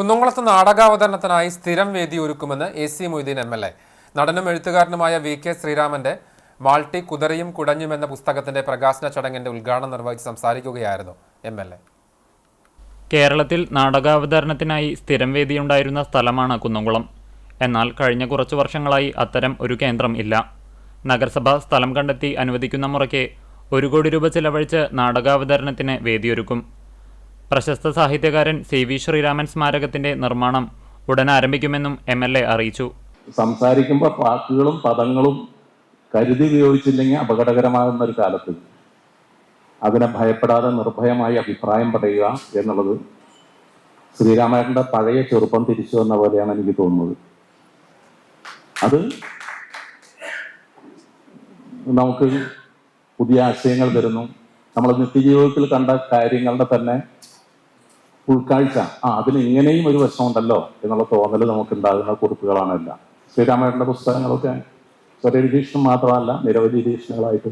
കുന്നംകുളത്ത് നാടകാവതരണത്തിനായി സ്ഥിരം വേദി ഒരുക്കുമെന്ന് A C Moideen M L A. നടനും എഴുത്തുകാരനുമായ വി കെ ശ്രീരാമന്റെ മാൾട്ടി കുതിരയും കുടഞ്ഞും എന്ന പുസ്തകത്തിന്റെ പ്രകാശന ചടങ്ങിന്റെ ഉദ്ഘാടനം നിർവഹിച്ച് സംസാരിക്കുകയായിരുന്നു എം എൽ എ. കേരളത്തിൽ നാടകാവതരണത്തിനായി സ്ഥിരം വേദിയുണ്ടായിരുന്ന സ്ഥലമാണ് കുന്നംകുളം. എന്നാൽ കഴിഞ്ഞ കുറച്ചു വർഷങ്ങളായി അത്തരം ഒരു കേന്ദ്രം ഇല്ല. നഗരസഭ സ്ഥലം കണ്ടെത്തി അനുവദിക്കുന്ന മുറയ്ക്ക് ഒരു കോടി രൂപ ചെലവഴിച്ച് നാടകാവതരണത്തിന് വേദിയൊരുക്കും. പ്രശസ്ത സാഹിത്യകാരൻ സി വി ശ്രീരാമൻ സ്മാരകത്തിന്റെ നിർമ്മാണം ഉടൻ ആരംഭിക്കുമെന്നും എം എൽ എ അറിയിച്ചു. സംസാരിക്കുമ്പോൾ വാക്കുകളും പദങ്ങളും കരുതി ഉപയോഗിച്ചില്ലെങ്കിൽ അപകടകരമാകുന്ന ഒരു കാലത്ത് അതിനെ ഭയപ്പെടാതെ നിർഭയമായി അഭിപ്രായം പറയുക എന്നുള്ളത് ശ്രീരാമേട്ടന്റെ പഴയ ചെറുപ്പം തിരിച്ചു വന്ന പോലെയാണ് എനിക്ക് തോന്നുന്നത്. അത് നമുക്ക് പുതിയ ആശയങ്ങൾ തരുന്നു നമ്മൾ നിത്യജീവിതത്തിൽ കണ്ട കാര്യങ്ങളുടെ തന്നെ ഉൾക്കാഴ്ച. ആ അതിന് ഇങ്ങനെയും ഒരു വശമുണ്ടല്ലോ എന്നുള്ള തോന്നൽ നമുക്ക് ഉണ്ടാകുന്ന കുറിപ്പുകളാണ് ശ്രീരാമയുടെ പുസ്തകങ്ങളൊക്കെ ചെറിയ നിരീക്ഷണം മാത്രമല്ല നിരവധി എഡിഷനുകളായിട്ട്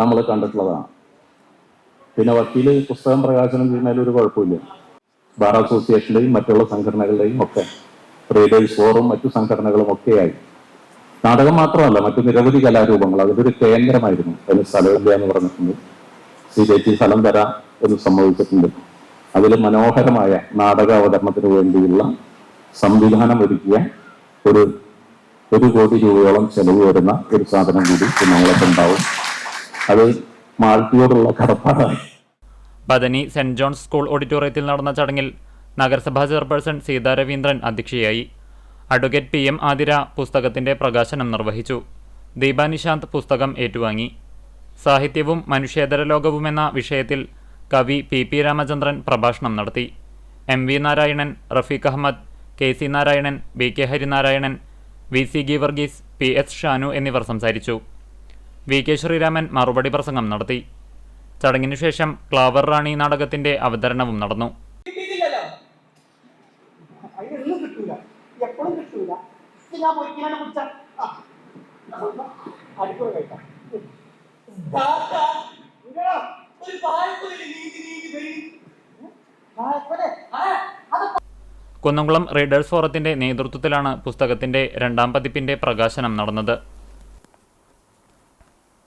നമ്മൾ കണ്ടിട്ടുള്ളതാണ്. പിന്നെ വക്കീൽ പുസ്തകം പ്രകാശനം ചെയ്യുന്നതിൽ ഒരു കുഴപ്പമില്ല. ബാർ അസോസിയേഷന്റെയും മറ്റുള്ള സംഘടനകളുടെയും ഒക്കെ റീഡേഴ്സ് ഫോറും മറ്റു സംഘടനകളും ഒക്കെയായി നാടകം മാത്രമല്ല മറ്റു നിരവധി കലാരൂപങ്ങൾ. അതിലൊരു കേന്ദ്രമായിരുന്നു. അതിന് സ്ഥലമില്ല എന്ന് പറഞ്ഞിട്ടുണ്ട്. സി ജെ സ്ഥലം തരാം എന്ന് സമ്മതിച്ചിട്ടുണ്ട്. അതിൽ മനോഹരമായ നാടക അവതരണത്തിന് വേണ്ടിയുള്ള സംവിധാനം ഒരുക്കിയ ഒരു ഒരു കോടി രൂപയോളം ചെലവ് വരുന്ന ഒരു സാധനം കൂടി കുന്നംകുളത്ത് ഉണ്ടാവും. അത് മാൾട്ടിയോടുള്ള കടപ്പാടാണ്. ബദനി സെന്റ് ജോൺസ് സ്കൂൾ ഓഡിറ്റോറിയത്തിൽ നടന്ന ചടങ്ങിൽ നഗരസഭാ ചെയർപേഴ്സൺ സീതാ രവീന്ദ്രൻ അധ്യക്ഷയായി. അഡ്വക്കേറ്റ് പി എം ആതിര പുസ്തകത്തിന്റെ പ്രകാശനം നിർവഹിച്ചു. ദീപാനിശാന്ത് പുസ്തകം ഏറ്റുവാങ്ങി. സാഹിത്യവും മനുഷ്യേതര ലോകവും എന്ന വിഷയത്തിൽ കവി പി പി രാമചന്ദ്രൻ പ്രഭാഷണം നടത്തി. M V Narayanan Rafeeq Ahammed K C Narayanan B K Harinarayanan V C Geevarghese P S Shanu എന്നിവർ സംസാരിച്ചു. വി കെ ശ്രീരാമൻ മറുപടി പ്രസംഗം നടത്തി. ചടങ്ങിനു ശേഷം ക്ലാവർ റാണി നാടകത്തിന്റെ അവതരണവും നടന്നു. ഞാൻ കുന്നംകുളം റീഡേഴ്സ് ഫോറത്തിന്റെ നേതൃത്വത്തിലാണ് പുസ്തകത്തിന്റെ രണ്ടാം പതിപ്പിന്റെ പ്രകാശനം നടന്നത്